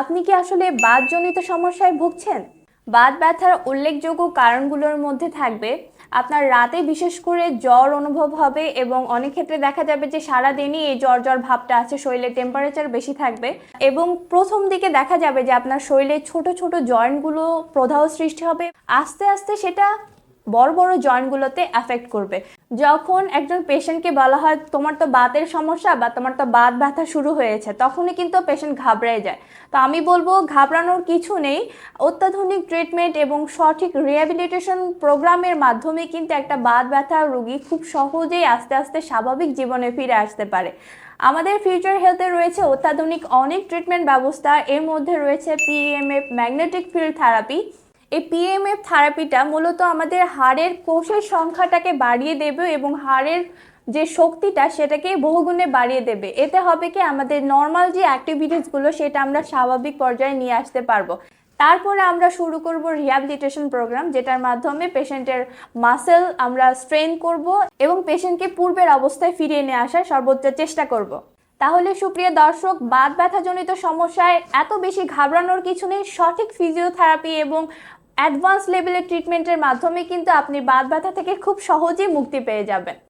আপনি কি আসলে বাতজনিত সমস্যায় ভুগছেন? বাত ব্যথার উল্লেখযোগ্য কারণগুলোর মধ্যে থাকবে, আপনার রাতে বিশেষ করে জ্বর অনুভব হবে এবং অনেক ক্ষেত্রে দেখা যাবে যে সারাদিনই এই জ্বর জ্বর ভাবটা আছে, শরীরে টেম্পারেচার বেশি থাকবে এবং প্রথম দিকে দেখা যাবে যে আপনার শরীরে ছোট ছোট জয়েন্টগুলো প্রদাহ সৃষ্টি হবে। আস্তে আস্তে সেটা বড় বড় জয়েন্টগুলোতে অ্যাফেক্ট করবে। যখন একজন পেশেন্টকে বলা হয়, তোমার তো বাতের সমস্যা বা তোমার তো বাত ব্যথা শুরু হয়েছে, তখনই কিন্তু পেশেন্ট ঘাবড়ে যায়। তো আমি বলব, ঘাবড়ানোর কিছু নেই। অত্যাধুনিক ট্রিটমেন্ট এবং সঠিক রিহ্যাবিলিটেশন প্রোগ্রামের মাধ্যমে কিন্তু একটা বাত ব্যথা রোগী খুব সহজেই আস্তে আস্তে স্বাভাবিক জীবনে ফিরে আসতে পারে। আমাদের ফিউচার হেলথে রয়েছে অত্যাধুনিক অনেক ট্রিটমেন্ট ব্যবস্থা। এর মধ্যে রয়েছে পিএমএফ ম্যাগনেটিক ফিল্ড থেরাপি এই পিএমএফ থেরাপিটা মূলত আমাদের হাড়ের কোষের সংখ্যাটাকে বাড়িয়ে দেবে এবং হাড়ের যে শক্তিটা সেটাকে বহুগুণে বাড়িয়ে দেবে। এতে হবে কি আমাদের নর্মাল যে অ্যাক্টিভিটিসগুলো সেটা আমরা স্বাভাবিক পর্যায়ে নিয়ে আসতে পারব। তারপরে আমরা শুরু করব রিহ্যাবিলিটেশন প্রোগ্রাম যেটার মাধ্যমে পেশেন্টের মাসেল আমরা স্ট্রেন করব এবং পেশেন্টকে পূর্বের অবস্থায় ফিরিয়ে নিয়ে আসার সর্বোচ্চ চেষ্টা করব। তাহলে সুপ্রিয় দর্শক, বাত ব্যথাজনিত সমস্যায় এত বেশি ঘাবড়ানোর কিছু নেই। সঠিক ফিজিওথেরাপি এবং অ্যাডভান্স লেভেলের ট্রিটমেন্টের মাধ্যমে কিন্তু আপনি বাদ ব্যথা থেকে খুব সহজেই মুক্তি পেয়ে যাবেন।